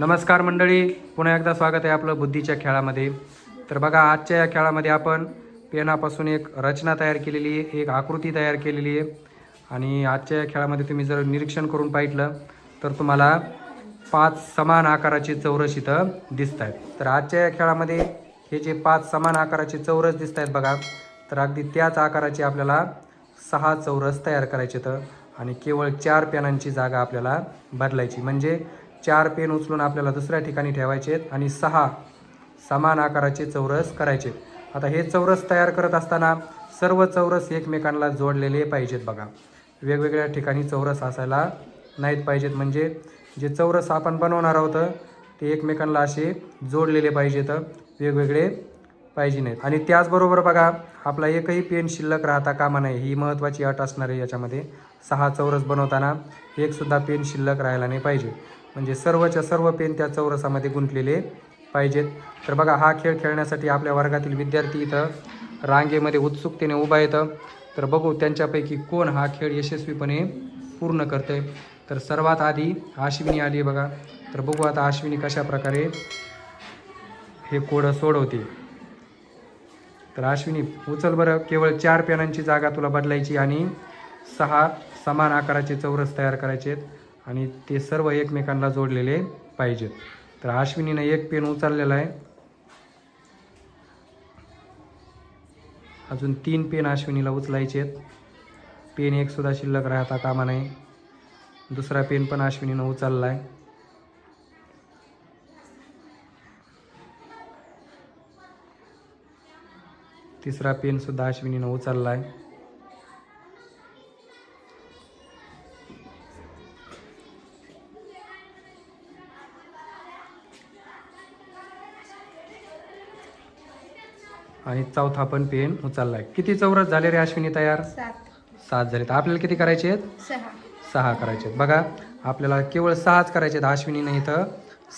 नमस्कार मंडळी. पुन्हा एकदा स्वागत आहे आपलं बुद्धीच्या खेळामध्ये. तर बघा आजच्या या खेळामध्ये आपण पेनापासून एक रचना तयार केलेली आहे एक आकृती तयार केलेली आहे. आणि आजच्या या खेळामध्ये तुम्ही जर निरीक्षण करून पाहिलं तर तुम्हाला पाच समान आकाराचे चौरस इथं दिसत आहेत तर आजच्या या खेळामध्ये हे जे पाच समान आकाराचे चौरस दिसत आहेत बघा तर अगदी त्याच आकाराचे आपल्याला सहा चौरस तयार करायचे तर आणि केवळ चार पेनांची जागा आपल्याला बदलायची. म्हणजे चार पेन उचलून आपल्याला दुसऱ्या ठिकाणी ठेवायचे आहेत आणि सहा समान आकाराचे चौरस करायचे आता हे चौरस तयार करत असताना सर्व चौरस एकमेकांना जोडलेले पाहिजेत बघा. वेगवेगळ्या ठिकाणी चौरस असायला नाहीत पाहिजेत. म्हणजे जे चौरस आपण बनवणार आहोत ते एकमेकांना असे जोडलेले पाहिजेत वेगवेगळे पाहिजे नाहीत. आणि त्याचबरोबर बघा आपला एकही पेन शिल्लक राहता कामा नाही ही महत्त्वाची अट असणार आहे याच्यामध्ये. सहा चौरस बनवताना एकसुद्धा पेन शिल्लक राहायला नाही पाहिजे. म्हणजे सर्वच्या सर्व पेन त्या चौरसामध्ये गुंतलेले पाहिजेत. तर बघा हा खेळ खेळण्यासाठी आपल्या वर्गातील विद्यार्थी इथं रांगेमध्ये उत्सुकतेने उभा येतं तर बघू त्यांच्यापैकी कोण हा खेळ यशस्वीपणे पूर्ण करते तर सर्वात आधी आश्विनी आली बघा. तर बघू आता आश्विनी कशा प्रकारे हे कोडं सोडवते तर अश्विनी उचल बरं. केवळ चार पेनांची जागा तुला बदलायची आणि सहा समान आकाराचे चौरस तयार करायचे आहेत आणि ते सर्व एकमेकांना जोडलेले पाहिजेत. तर अश्विनीनं एक पेन उचललेला आहे. अजून तीन पेन अश्विनीला उचलायचे आहेत. पेन एक सुद्धा शिल्लक राहता कामा नाही दुसरा पेन पण अश्विनीनं उचलला आहे. तिसरा पेन सुद्धा अश्विनीनं उचलला आहे. आणि चौथा पण पेन उचलला आहे किती चौरस झाले रे अश्विनी तयार? सात. झाले तर आपल्याला किती करायचे आहेत? सहा. सहा करायचे आहेत. बघा आपल्याला केवळ सहाच करायचे आहेत अश्विनीनं इथं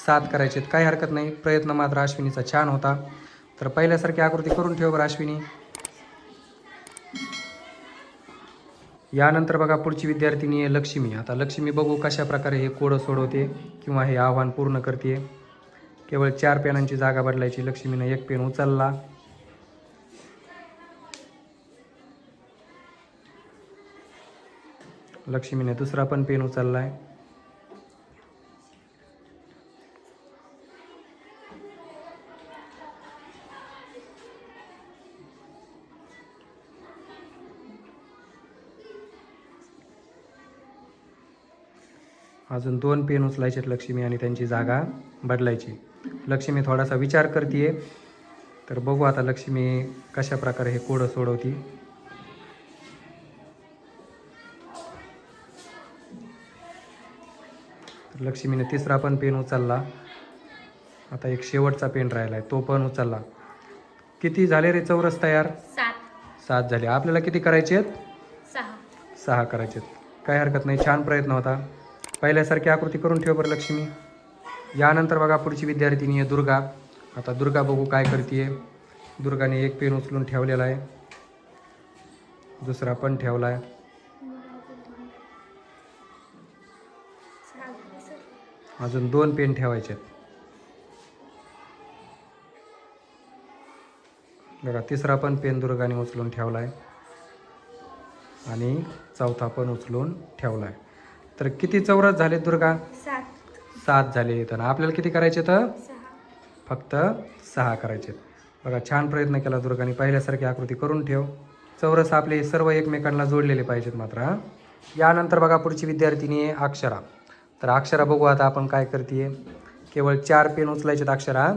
सात करायचे आहेत. काही हरकत नाही. प्रयत्न मात्र अश्विनीचा छान होता. तर पहिल्यासारखी आकृती करून ठेव बरं अश्विनी. यानंतर बघा पुढची विद्यार्थिनी आहे लक्ष्मी. आता लक्ष्मी बघू कशा प्रकारे हे कोडं सोडवते किंवा हे आव्हान पूर्ण करते. केवळ चार पेनांची जागा बदलायची. लक्ष्मीनं एक पेन उचलला. लक्ष्मीने दुसरा पण पेन उचललाय. अजून दोन पेन उचलायचे लक्ष्मी आणि त्यांची जागा बदलायची. लक्ष्मी थोडासा विचार करते तर बघू आता लक्ष्मी कशा प्रकारे हे कोडं सोडवती. लक्ष्मीने तिसरा पण पेन उचलला. आता एक शेवटचा पेन राहिला आहे तो पण उचलला. किती झाले रे चौरस तयार? सात. सात झाले. आपल्याला किती करायचे आहेत? सहा. सहा करायचे आहेत. काही हरकत नाही छान प्रयत्न होता. पहिल्यासारखी आकृती करून ठेव बरं लक्ष्मी. यानंतर बघा पुढची विद्यार्थिनी आहे दुर्गा. आता दुर्गा बघू काय करते दुर्गाने एक पेन उचलून ठेवलेला आहे. दुसरा पण ठेवला आहे अजून दोन पेन ठेवायचे आहेत. बघा तिसरा पण पेन दुर्गाने उचलून ठेवला आहे आणि चौथा पण उचलून ठेवला आहे तर किती चौरस झाले दुर्गा? सात. सात झाले. तर आपल्याला किती करायचे तर? सहा. फक्त सहा करायचे बघा छान प्रयत्न केला दुर्गाने. पहिल्यासारखी आकृती करून ठेव. चौरस आपले सर्व एकमेकांना जोडलेले पाहिजेत मात्र. यानंतर बघा पुढची विद्यार्थिनी आहे अक्षरा. तर अक्षरा बघू आता आपण काय करते केवळ चार पेन उचलायचे अक्षरा.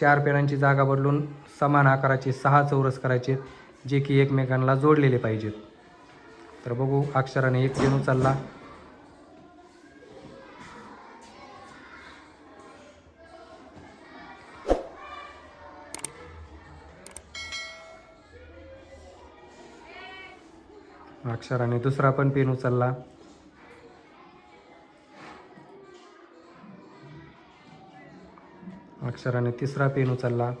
चार पेनांची जागा बदलून समान आकाराचे सहा चौरस करायचे जे की एकमेकांना जोडलेले पाहिजेत. तर बघू अक्षराने एक पेन उचलला. अक्षराने दुसरा पण पेन उचलला. अक्षराने तिसरा पेन उचलला.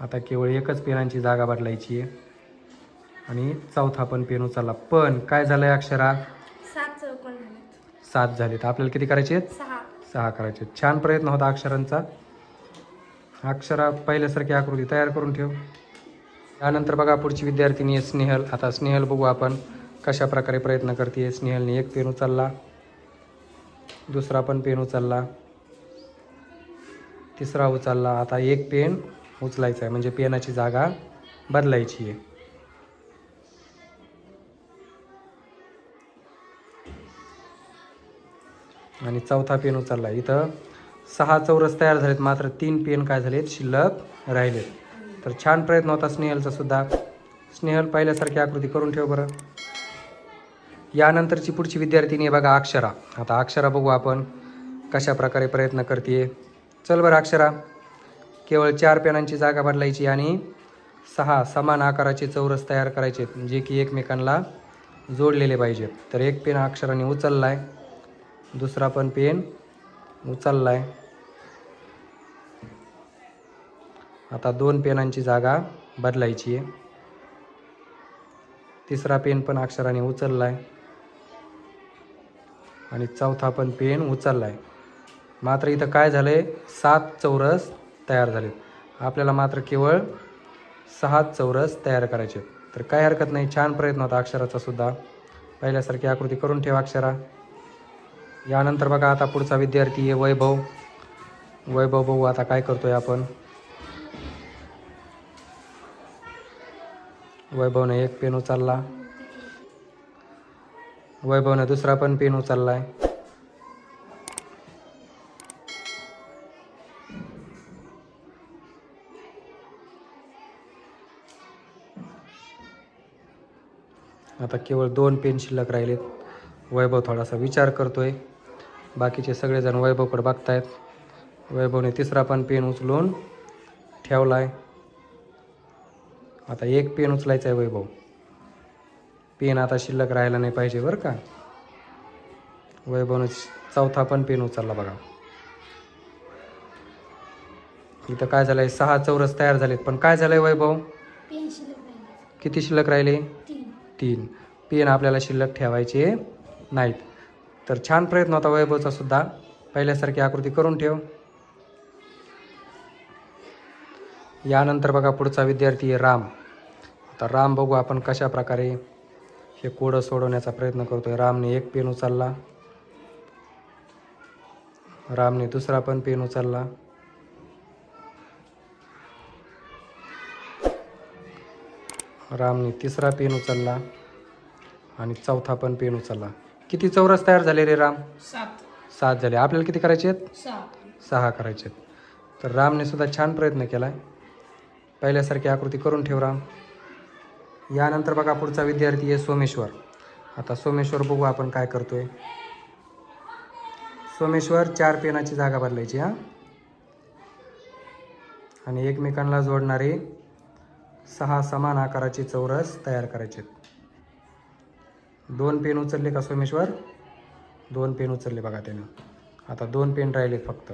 आता केवळ एकच पेनांची जागा बदलायची आहे. आणि चौथा पण पेन उचलला. पण काय झालंय अक्षरा? सात चौकोन झालेत. सात झाले तर आपल्याला किती करायचे आहेत? सहा. सहा करायचे आहेत. छान प्रयत्न होता अक्षरांचा. अक्षरा पहिल्यासारखी आकृती तयार करून ठेव. त्यानंतर बघा पुढची विद्यार्थिनी आहे स्नेहल. आता स्नेहल बघू आपण कशा प्रकारे प्रयत्न करते. स्नेहलने एक पेन उचलला. दुसरा पण पेन उचलला. तिसरा उचलला. आता एक पेन उचलायचा आहे. म्हणजे पेनाची जागा बदलायची आहे. आणि चौथा पेन उचलला. इथं सहा चौरस तयार झालेत. मात्र तीन पेन काय झालेत? शिल्लक राहिलेत. तर छान प्रयत्न होता स्नेहलचा सुद्धा. स्नेहल पहिल्यासारखी आकृती करून ठेव बरं. यानंतरची पुढची विद्यार्थिनी बघा अक्षरा. आता अक्षरा बघू आपण कशा प्रकारे प्रयत्न करते चल बरं अक्षरा. केवळ चार पेनांची जागा बदलायची आणि सहा समान आकाराचे चौरस तयार करायचे जे की एकमेकांना जोडलेले पाहिजेत. तर एक पेन अक्षराने उचलला आहे दुसरा पण पेन उचलला आहे आता दोन पेनांची जागा बदलायची आहे. तिसरा पेन पण अक्षराने उचलला आहे आणि चौथा पण पेन उचलला आहे मात्र इथं काय झालं आहे सात चौरस तयार झाले. आपल्याला मात्र केवळ सहा चौरस तयार करायचे आहेत. तर काय हरकत नाही छान प्रयत्न होता अक्षराचा सुद्धा. पहिल्यासारखी आकृती करून ठेवा अक्षरा. यानंतर बघा आता पुढचा विद्यार्थी आहे वैभव. वैभव बघू आता काय करतोय आपण. वैभवने एक पेन उचलला. वैभवने दुसरा पण पेन उचललाय. आता केवळ दोन पेन शिल्लक राहिलेत. वैभव थोडासा विचार करतोय. बाकीचे सगळेजण वैभवकडे बघतायत. वैभवने तिसरा पण पेन उचलून ठेवलाय. आता एक पेन उचलायचा आहे वैभव. पेन आता शिल्लक राहायला नाही पाहिजे बरं का? वैभवने चौथा पण पेन उचलला बघा. इथं काय झालंय? सहा चौरस तयार झालेत. पण काय झालंय वैभव? किती शिल्लक राहिले? तीन. पेन आपल्याला शिल्लक ठेवायचे नाहीत. तर छान प्रयत्न होता वैभवचा सुद्धा. पहिल्यासारखी आकृती करून ठेव. यानंतर बघा पुढचा विद्यार्थी आहे राम. आता राम बघू आपण कशा प्रकारे हे कोडं सोडवण्याचा प्रयत्न करतोय. रामने एक पेन उचलला. रामने दुसरा पण पेन उचलला. रामने तिसरा पेन उचलला. आणि चौथा पण पेन उचलला. किती चौरस तयार झाले रे राम? सात. सात झाले. आपल्याला किती करायचे आहेत? सहा. सहा करायचे आहेत. तर रामने सुद्धा छान प्रयत्न केला आहे पहिल्यासारखी आकृती करून ठेव राम. यानंतर बघा पुढचा विद्यार्थी आहे सोमेश्वर. आता सोमेश्वर बघू आपण काय करतोय. सोमेश्वर चार पेनाची जागा बदलायची हां? आणि एकमेकांना जोडणारे सहा समान आकाराचे चौरस तयार करायचे दोन पेन उचलले का सोमेश्वर? दोन पेन उचलले बघा त्यानं. आता दोन पेन राहिलेत फक्त.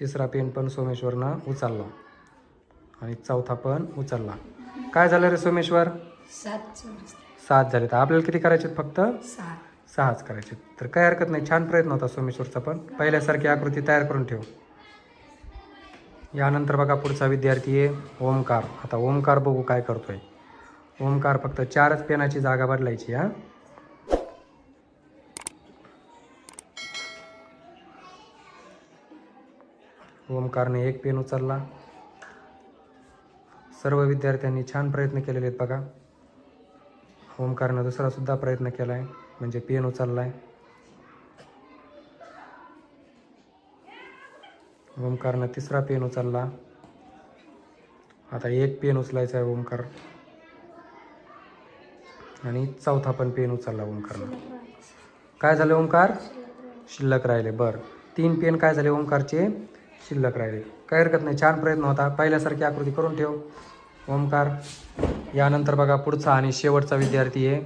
तिसरा पेन पण सोमेश्वरनं उचलला. आणि चौथा पण उचलला. काय झालं रे सोमेश्वर? सात झाले. तर आपल्याला किती करायचे फक्त? सहा सहाच करायचे तर काय हरकत नाही. छान प्रयत्न होता सोमेश्वरचा पण. पहिल्यासारखी आकृती तयार करून ठेव. यानंतर बघा पुढचा विद्यार्थी आहे ओमकार. आता ओमकार बघू काय करतोय. ओमकार फक्त चारच पेनाची जागा बदलायची हा? ओमकारने एक पेन उचलला. सर्व विद्यार्थ्यांनी छान प्रयत्न केलेले आहेत बघा. ओमकारनं दुसरा सुद्धा प्रयत्न केला आहे म्हणजे पेन उचलला आहे ओमकारनं तिसरा पेन उचलला. आता एक पेन उचलायचा आहे ओमकार आणि चौथा पण पेन उचलला ओमकारनं काय झालं ओमकार शिल्लक राहिले. बरं. तीन पेन काय झाले ओमकारचे शिल्लक राहिले. काय हरकत नाही. छान प्रयत्न होता. पहिल्यासारखी आकृती करून ठेव. ओमकार यानंतर बघा पुढचा आणि शेवटचा विद्यार्थी आहे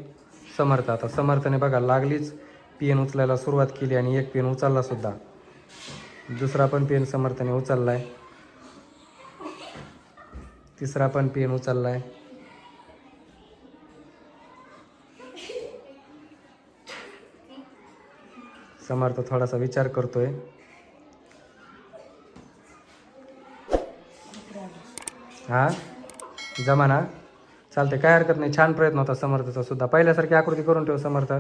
समर्थ. आता समर्थने बघा लागलीच पेन उचलायला सुरुवात केली आणि एक पेन उचलला सुद्धा. दुसरा पण पेन समर्थाने उचलला आहे तिसरा पण पेन उचलला आहे समर्थ थोडासा विचार करतोय. हा? जमाना? चालते काय हरकत नाही. छान प्रयत्न होता समर्थचा सुद्धा. पहिल्यासारखी आकृती करून ठेव समर्थ.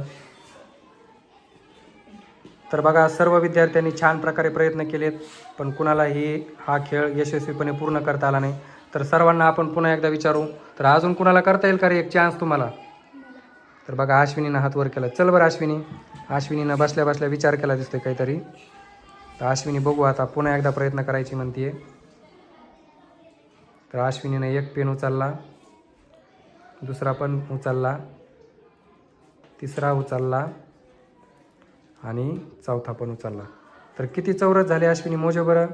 तर बघा सर्व विद्यार्थ्यांनी छान प्रकारे प्रयत्न केलेत पण कुणालाही हा खेळ यशस्वीपणे पूर्ण करता आला नाही. तर सर्वांना आपण पुन्हा एकदा विचारू तर अजून कुणाला करता येईल का रे एक चान्स तुम्हाला? तर बघा अश्विनीनं हात वर केला. चल बरं अश्विनी. अश्विनीनं बसल्या बसल्या विचार केला दिसतोय काहीतरी. तर अश्विनी बघू आता पुन्हा एकदा प्रयत्न करायची म्हणतीये. तर अश्विनीनं एक पेन उचलला. दुसरा पण उचलला. तिसरा उचलला. आणि चौथा पण उचलला. तर किती चौरस झाले अश्विनी? मोजे बरं.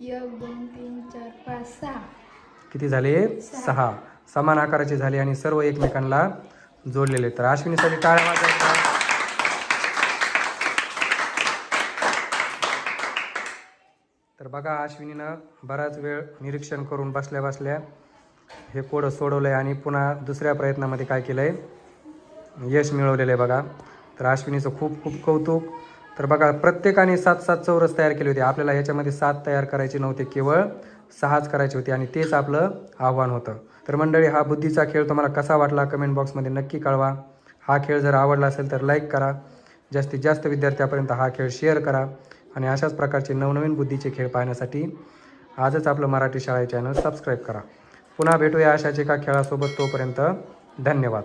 एक दोन तीन चार पाच सहा. किती झाले? सहा. समान आकाराचे झाले आणि सर्व एकमेकांना जोडलेले. तर अश्विनीसाठी टाळ्या वाजवायचा तर बघा अश्विनीनं बराच वेळ निरीक्षण करून बसल्या बसल्या हे कोडं सोडवलं आहे आणि पुन्हा दुसऱ्या प्रयत्नामध्ये काय केलं आहे यश मिळवलेलं आहे बघा. तर अश्विनीचं खूप खूप कौतुक. तर बघा प्रत्येकाने सात सात चौरस तयार केले होते. आपल्याला ह्याच्यामध्ये सात तयार करायचे नव्हते केवळ सहाच करायचे होते आणि तेच आपलं आव्हान होतं. तर मंडळी हा बुद्धीचा खेळ तुम्हाला कसा वाटला कमेंट बॉक्समध्ये नक्की कळवा. हा खेळ जर आवडला असेल तर लाईक करा. जास्तीत जास्त विद्यार्थ्यापर्यंत हा खेळ शेअर करा आणि अशाच प्रकारचे नवनवीन बुद्धीचे खेळ पाहण्यासाठी आजच आपलं मराठी शाळा चॅनल सबस्क्राईब करा. पुन्हा भेटूया अशाच एका खेळासोबत तोपर्यंत धन्यवाद.